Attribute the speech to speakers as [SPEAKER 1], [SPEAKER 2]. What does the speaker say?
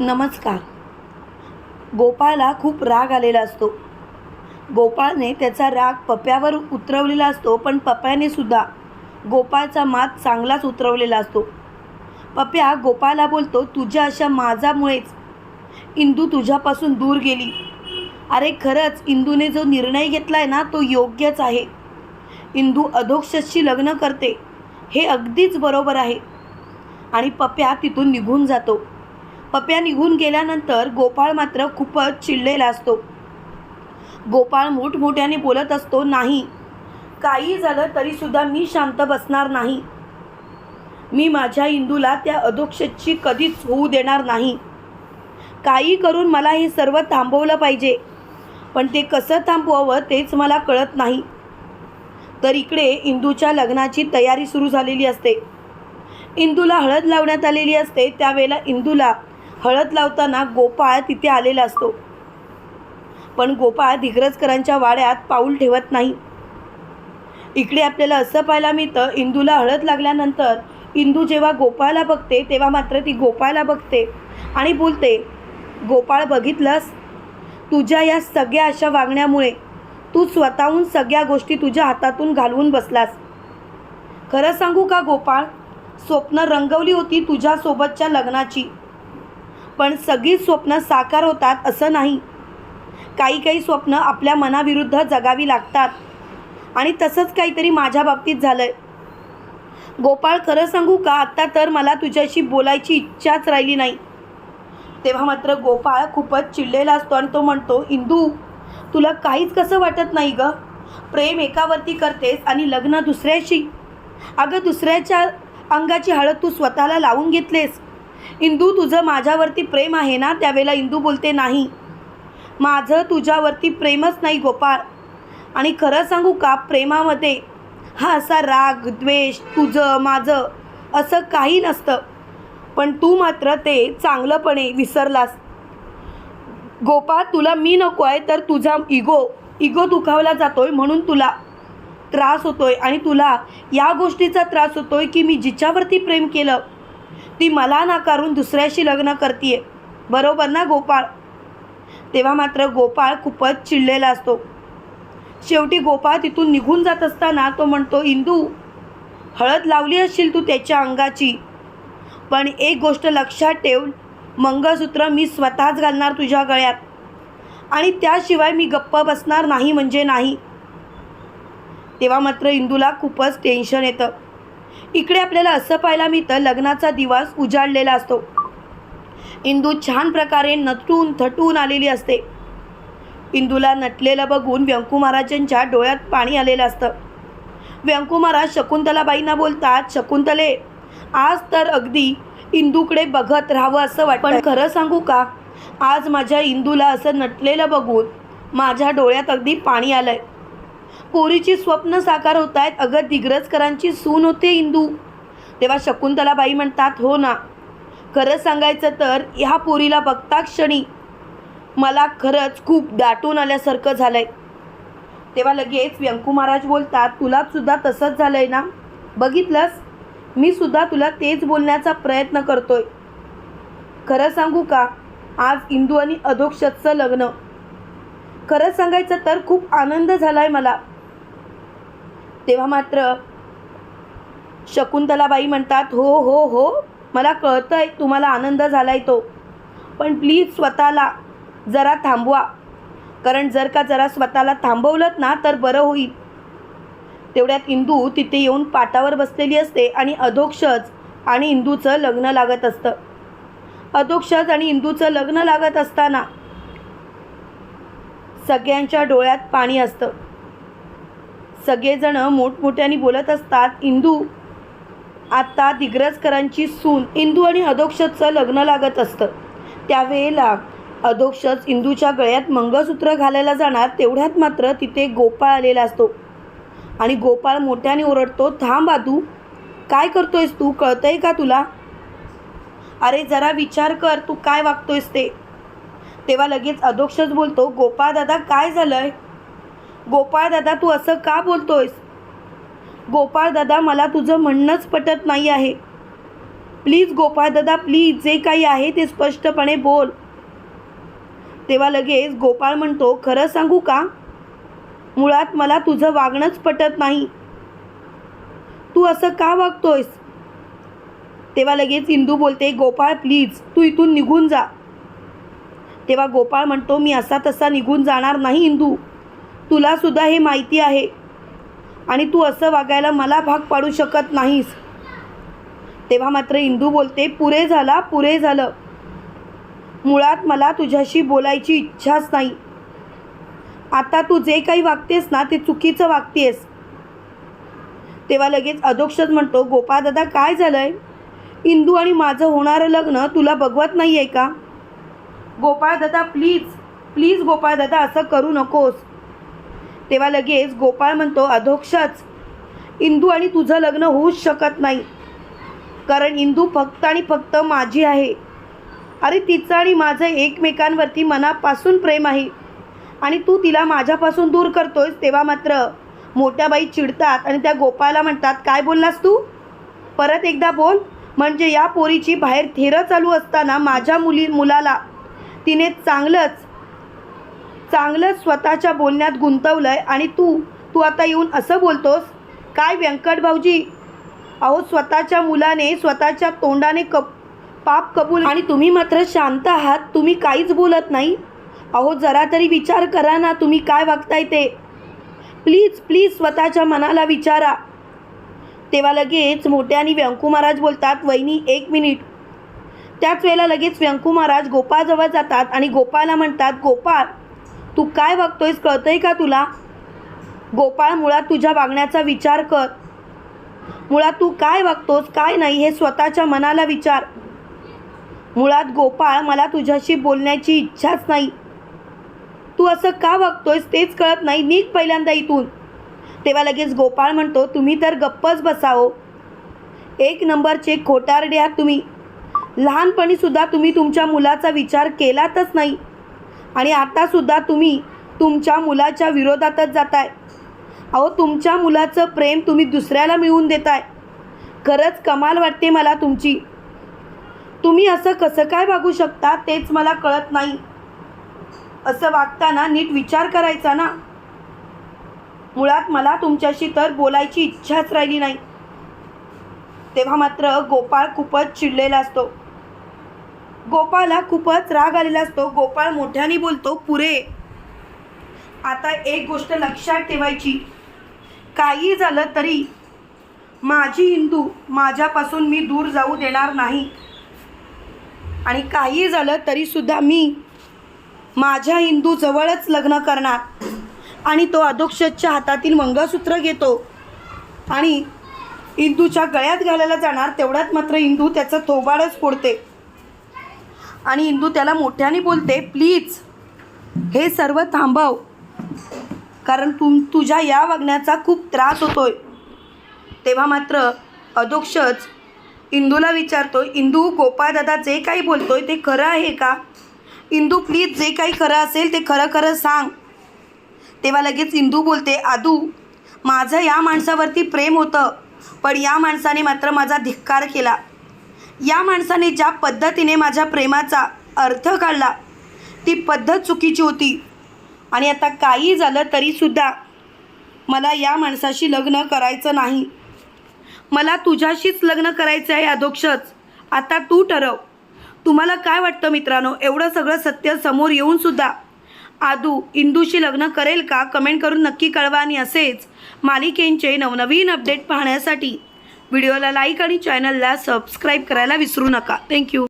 [SPEAKER 1] नमस्कार. गोपाळला खूप राग आलेला असतो. गोपाळने त्याचा राग पप्यावर उतरवलेला असतो पण पप्याने सुद्धा गोपाळचा मात चांगलाच उतरवलेला असतो. पप्या गोपाळला बोलतो तुझ्या अशा माझामुळेच इंदू तुझ्यापासून दूर गेली. अरे खरंच इंदूने जो निर्णय घेतला आहे ना तो योग्यच आहे. इंदू अधोक्षशी लग्न करते हे अगदीच बरोबर आहे. आणि पप्या तिथून निघून जातो. पप्या निघून गेल्यानंतर गोपाळ मात्र खूपच चिडलेला असतो. गोपाळ मोठमोठ्याने बोलत असतो नाही काही झालं तरीसुद्धा मी शांत बसणार नाही. मी माझ्या इंदूला त्या अधोक्षची कधीच होऊ देणार नाही. काही करून मला हे सर्व थांबवलं पाहिजे पण ते कसं थांबवावं तेच मला कळत नाही. तर इकडे इंदूच्या लग्नाची तयारी सुरू झालेली असते. इंदूला हळद लावण्यात आलेली असते त्यावेळेला इंदूला हळद लावताना गोपाळ तिथे आलेला असतो. पण गोपाळ दिग्रजकरांच्या वाड्यात पाऊल ठेवत नाही. इकडे आपल्याला असं पाहायला मिळतं इंदूला हळद लागल्यानंतर इंदू जेव्हा गोपाळला बघते तेव्हा मात्र ती गोपाळला बघते आणि बोलते गोपाळ बघितलंस? तुझ्या या सगळ्या अशा वागण्यामुळे तू स्वतःहून सगळ्या गोष्टी तुझ्या हातातून घालवून बसलास. खरं सांगू का गोपाळ? स्वप्न रंगवली होती तुझ्यासोबतच्या लग्नाची. पण सगळीच स्वप्न साकार होतात असं नाही. काही काही स्वप्न आपल्या मनाविरुद्ध जगावी लागतात. आणि तसंच काहीतरी माझ्या बाबतीत झालं आहे गोपाळ खरं सांगू का? आत्ता तर मला तुझ्याशी बोलायची इच्छाच राहिली नाही. तेव्हा मात्र गोपाळ खूपच चिडलेला असतो आणि तो म्हणतो इंदू तुला काहीच कसं वाटत नाही ग? प्रेम एकावरती करतेस आणि लग्न दुसऱ्याशी. अगं दुसऱ्याच्या अंगाची हळद तू स्वतःला लावून घेतलेस. इंदू तुझं माझ्यावरती प्रेम आहे ना? त्यावेळेला इंदू बोलते नाही. माझं तुझ्यावरती प्रेमच नाही गोपाळ. आणि खरं सांगू का प्रेमामध्ये हा असा राग द्वेष तुझं माझं असं काही नसतं. पण तू मात्र ते चांगलंपणे विसरलास. गोपाळ तुला मी नको आहे तर तुझा इगो इगो दुखावला जातोय म्हणून तुला त्रास होतोय. आणि तुला या गोष्टीचा त्रास होतोय की मी जिच्यावरती प्रेम केलं ती मला नाकारून दुसऱ्याशी लग्न करतीये. बरोबर ना गोपाळ? तेव्हा मात्र गोपाळ खूपच चिडलेला असतो. शेवटी गोपाळ तिथून निघून जात असताना तो म्हणतो इंदू हळद लावली असशील तू त्याच्या अंगाची. पण एक गोष्ट लक्षात ठेव मंगळसूत्र मी स्वतःच घालणार तुझ्या गळ्यात. आणि त्याशिवाय मी गप्प बसणार नाही म्हणजे नाही. तेव्हा मात्र इंदूला खूपच टेन्शन येतं. इकडे आपल्याला असं पाहायला मिळतं लग्नाचा दिवस उजाडलेला असतो. इंदू छान प्रकारे नटून थटून आलेली असते. इंदूला नटलेलं बघून व्यंकू महाराजांच्या डोळ्यात पाणी आलेलं असतं. व्यंकू महाराज शकुंतलाबाईंना बोलतात शकुंतले आज तर अगदी इंदूकडे बघत राहावं असं वाटतं पण खरं सांगू का? आज माझ्या इंदूला असं नटलेलं बघून माझ्या डोळ्यात अगदी पाणी आलंय. पोरीची स्वप्न साकार होत आहेत अगं दिग्रजकरांची सून होते इंदू. तेव्हा शकुंतलाबाई म्हणतात हो ना. खरं सांगायचं तर ह्या पोरीला बघता क्षणी मला खरंच खूप दाटून आल्यासारखं झालंय. तेव्हा लगेच व्यंकू महाराज बोलतात तुला सुद्धा तसंच झालंय ना? बघितलंस? मी सुद्धा तुला तेच बोलण्याचा प्रयत्न करतोय. खरं सांगू का? आज इंदू आणि अधोक्षतचं लग्न. खरं सांगायचं तर खूप आनंद झाला आहे मला. तेव्हा मात्र शकुंतलाबाई म्हणतात हो हो हो मला कळतं आहे तुम्हाला आनंद झाला आहे तो. पण प्लीज स्वतःला जरा थांबवा. कारण जर का जरा स्वतःला थांबवलं ना तर बरं होईल. तेवढ्यात इंदू तिथे येऊन पाटावर बसलेली असते आणि अधोक्षज आणि इंदूचं लग्न लागत असतं. अधोक्षज आणि इंदूचं लग्न लागत असताना सगळ्यांच्या डोळ्यात पाणी असतं. सगळेजणं मोठमोठ्याने बोलत असतात इंदू आता दिग्रजकरांची सून इंदू आणि अधोक्षजचं लग्न लागत असतं. त्यावेळेला अधोक्षज इंदूच्या गळ्यात मंगळसूत्र घालायला जाणार तेवढ्यात मात्र तिथे गोपाळ आलेला असतो. आणि गोपाळ मोठ्याने ओरडतो थांब आदू काय करतोयस तू कळतंय का तुला? अरे जरा विचार कर तू काय वागतोयस ते? तेव्हा लगेच अधोक्षच बोलतो गोपाळदादा काय झालंय? गोपाळदादा तू असं का बोलतोयस? गोपाळ दादा मला तुझं म्हणणंच पटत नाही आहे. प्लीज गोपाळ दादा प्लीज जे काही आहे ते स्पष्टपणे बोल. तेव्हा लगेच गोपाळ म्हणतो खरं सांगू का? मुळात मला तुझं वागणंच पटत नाही. तू असं का वागतोयस? तेव्हा लगेच इंदू बोलते गोपाळ प्लीज तू इथून निघून जा. तेव्हा गोपाळ म्हणतो मी असा तसा निघून जाणार नाही इंदू. तुलासुद्धा हे माहिती आहे. आणि तू असं वागायला मला भाग पाडू शकत नाहीस. तेव्हा मात्र इंदू बोलते पुरे झाला पुरे झालं. मुळात मला तुझ्याशी बोलायची इच्छाच नाही. आता तू जे काही वागतेस ना ते चुकीचं वागतेस. तेव्हा लगेच अधोक्षच म्हणतो गोपाळदादा काय काय झालंय? इंदू आणि माझं होणारं लग्न तुला बघवत नाही आहे का? गोपाळ दादा प्लीज प्लीज गोपाळ दादा असं करू नकोस. तेव्हा लगेच गोपाळ म्हणतो अधोक्षच इंदू आणि तुझं लग्न होऊच शकत नाही. कारण इंदू फक्त आणि फक्त माझी आहे. अरे तिचं आणि माझं एकमेकांवरती मनापासून प्रेम आहे. आणि तू तिला माझ्यापासून दूर करतोयस तेव्हा मात्र मोठ्या बाई चिडतात आणि त्या गोपाळला म्हणतात काय बोललास तू? परत एकदा बोल. म्हणजे या पोरीची बाहेर थेरं चालू असताना माझ्या मुली मुलाला तिने चांगलंच चांगलंच स्वतःच्या बोलण्यात गुंतवलं आहे आणि तू तू आता येऊन असं बोलतोस? काय व्यंकट भाऊजी? अहो स्वतःच्या मुलाने स्वतःच्या तोंडाने कप पाप कबूल आणि तुम्ही मात्र शांत आहात. तुम्ही काहीच बोलत नाही. अहो जरा तरी विचार करा ना तुम्ही काय वागताय ते. प्लीज प्लीज स्वतःच्या मनाला विचारा. तेव्हा लगेच मोठ्याने व्यंकू महाराज बोलतात वहिनी एक मिनिट. त्याच वेळेला लगेच व्यंकू महाराज गोपाळजवळ जातात आणि गोपाळला म्हणतात गोपाळ तू काय वागतोयस कळतंय का तुला? गोपाळ मुळात तुझ्या वागण्याचा विचार कर. मुळात तू काय वागतोस काय नाही? हे स्वतःच्या मनाला विचार. मुळात गोपाळ मला तुझ्याशी बोलण्याची इच्छाच नाही. तू असं का वागतोयस तेच कळत नाही. नीट पहिल्यांदा इथून. तेव्हा लगेच गोपाळ म्हणतो तुम्ही तर गप्पच बसावो. एक नंबरचे खोटारडे आहात तुम्ही. लहानपणीसुद्धा तुम्ही तुमच्या मुलाचा विचार केलातच नाही. आणि आतासुद्धा तुम्ही तुमच्या मुलाच्या विरोधातच जाताय. अहो तुमच्या मुलाचं प्रेम तुम्ही दुसऱ्याला मिळवून देताय. खरंच कमाल वाटते मला तुमची. तुम्ही असं कसं काय वागू शकता तेच मला कळत नाही. असं वागताना नीट विचार करायचा ना. मुळात मला तुमच्याशी तर बोलायची इच्छाच राहिली नाही. तेव्हा मात्र गोपाळ खूपच चिडलेला असतो. गोपाळला खूपच राग आलेला असतो. गोपाळ मोठ्याने बोलतो पुरे आता एक गोष्ट लक्षात ठेवायची. काही झालं तरी माझी हिंदू माझ्यापासून मी दूर जाऊ देणार नाही. आणि काही झालं तरीसुद्धा मी माझ्या हिंदू जवळच लग्न करणार. आणि तो अधोक्षच्या हातातील मंगळसूत्र घेतो. आणि इंदूच्या गळ्यात घालायला जाणार तेवढ्यात मात्र इंदू त्याचं थोबाडच फोडते. आणि इंदू त्याला मोठ्याने बोलते प्लीज हे सर्व थांबव कारण तुम तुझ्या या वागण्याचा खूप त्रास होतोय. तेव्हा मात्र अधोक्षच इंदूला विचारतो इंदू गोपाळदादा जे काही बोलतोय ते खरं आहे का? इंदू प्लीज जे काही खरं असेल ते खरं खरं सांग. तेव्हा लगेच इंदू बोलते आदू माझं या माणसावरती प्रेम होतं. पण या माणसाने मात्र माझा धिक्कार केला. या माणसाने ज्या पद्धतीने माझ्या प्रेमाचा अर्थ काढला ती पद्धत चुकीची होती. आणि आता काही झालं तरीसुद्धा मला या माणसाशी लग्न करायचं नाही. मला तुझ्याशीच लग्न करायचं आहे अधोक्षच. आता तू ठरव. तुम्हाला काय वाटतं मित्रांनो? एवढं सगळं सत्य समोर येऊनसुद्धा आदू इंदूशी लग्न करेल का? कमेंट करून नक्की कळवा आणि असेच मालिकेंचे नवनवीन अपडेट पाहण्यासाठी. व्हिडिओला लाईक आणि चॅनलला सबस्क्राईब करायला विसरू नका. थँक्यू